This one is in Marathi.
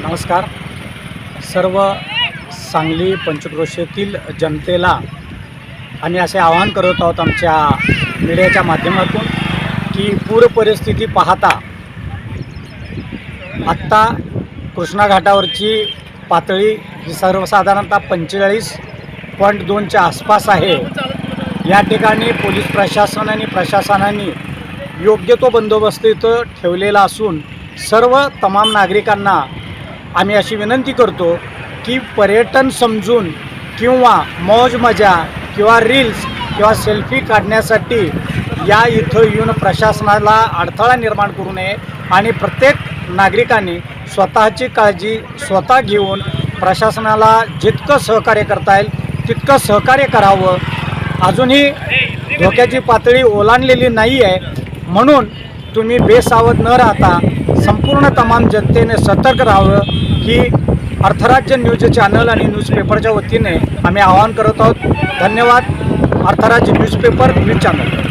नमस्कार. सर्व सांगली पंचक्रोशीतील जनतेला आणि असे आवाहन करत आहोत आमच्या मीडियाच्या माध्यमातून की पूर परिस्थिती पाहता आत्ता कृष्णा घाटावरची पातळी ही सर्वसाधारणतः पंचेचाळीस पॉईंट दोनच्या आसपास आहे. या ठिकाणी पोलीस प्रशासन आणि प्रशासनाने योग्य तो बंदोबस्त इथं ठेवलेला असून सर्व तमाम नागरिकांना आम्ही अशी विनंती करतो की पर्यटन समजून किंवा मौज मजा किंवा रील्स किंवा सेल्फी काढण्यासाठी या इथं येऊन प्रशासनाला अडथळा निर्माण करू नये आणि प्रत्येक नागरिकांनी स्वतःची काळजी स्वतः घेऊन प्रशासनाला जितकं सहकार्य करता येईल तितकं सहकार्य करावं अजूनही धोक्याची पातळी ओलांडलेली नाही आहे. म्हणून तुम्ही बेसावध न राहता संपूर्ण तमाम जनतेने सतर्क राहावं. ही अर्थराज्य न्यूज चॅनल आणि न्यूजपेपरच्या वतीने आम्ही आवाहन करत आहोत. धन्यवाद. अर्थराज्य न्यूजपेपर न्यूज चॅनल.